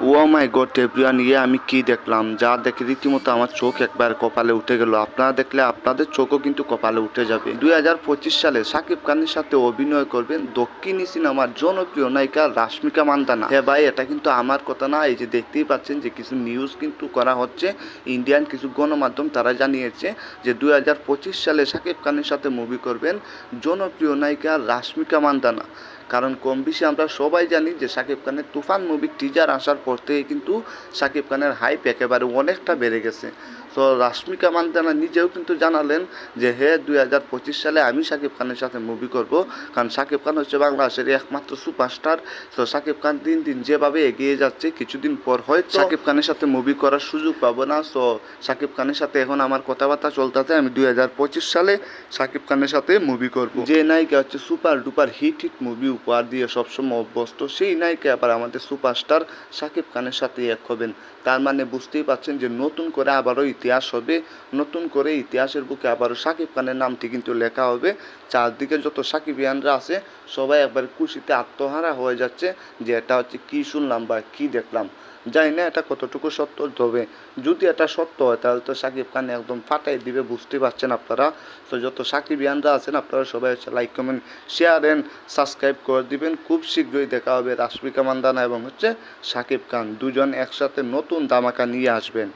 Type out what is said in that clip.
ও মাই god everyone ইয়ে আমি কি দেখলাম? যা দেখে রীতিমতো আমার চোখ একবার কপালে উঠে গেল। আপনারা দেখলে আপনাদের চোখও কিন্তু কপালে উঠে যাবে। দুই হাজার পঁচিশ সালে সাকিব খানের সাথে অভিনয় করবেন দক্ষিণী সিনেমার জনপ্রিয় নায়িকা রাশ্মিকা মান্দানা। হ্যাঁ ভাই, এটা কিন্তু আমার কথা না, এই যে দেখতেই পাচ্ছেন যে কিছু নিউজ কিন্তু করা হচ্ছে। ইন্ডিয়ান কিছু গণমাধ্যম তারা জানিয়েছে যে দুই হাজার পঁচিশ সালে সাকিব খানের সাথে মুভি করবেন জনপ্রিয় নায়িকা রাশ্মিকা মান্দানা। কারণ কম বেশি আমরা সবাই জানি যে সাকিব খানের তুফান মুভির টিজার আসার পর থেকে কিন্তু সাকিব খানের হাইপ একেবারে অনেকটা বেড়ে গেছে। তো রাশ্মিকা মান্দানা নিজেও কিন্তু জানালেন যে হে দুই হাজার পঁচিশ সালে আমি সাকিব খানের সাথে মুভি করব। কারণ সাকিব খান হচ্ছে বাংলাদেশের একমাত্র সুপারস্টার তো সাকিব খান দিন দিন যেভাবে এগিয়ে যাচ্ছে কিছুদিন পর হয়তো সাকিব খানের সাথে মুভি করার সুযোগ পাবো না। সো সাকিব খানের সাথে এখন আমার কথাবার্তা চলতেছে আমি দুই হাজার পঁচিশ সালে সাকিব খানের সাথে মুভি করব। যে নায়িকা হচ্ছে super duper hit hit movie উপহার দিয়ে সবসময় অভ্যস্ত, সেই নায়িকা আবার আমাদের সুপারস্টার সাকিব খানের সাথে এক হবেন। তার মানে বুঝতেই পারছেন যে নতুন করে আবারও ইতিহাস হবে, নতুন করে ইতিহাসের বুকে আবারও সাকিব খানের নামটি কিন্তু লেখা হবে। চারদিকে যত সাকিবিয়ানরা আছে, সবাই একবার খুশিতে আত্মহারা হয়ে যাচ্ছে যে এটা হচ্ছে কী শুনলাম বা কী দেখলাম। জানি না এটা কতটুকু সত্য, তবে যদি এটা সত্য হয়, তাহলে তো সাকিব খান একদম ফাটাই দিবে বুঝতে পারছেন আপনারা। তো যত সাকিবিয়ানরা আছেন, আপনারা সবাই হচ্ছে like comment share and subscribe করে দিবেন। খুব শীঘ্রই দেখা হবে রাশমিকা মান্দানা এবং হচ্ছে সাকিব খান। দুজন একসাথে নতুন দামাকা নিয়ে আসবেন।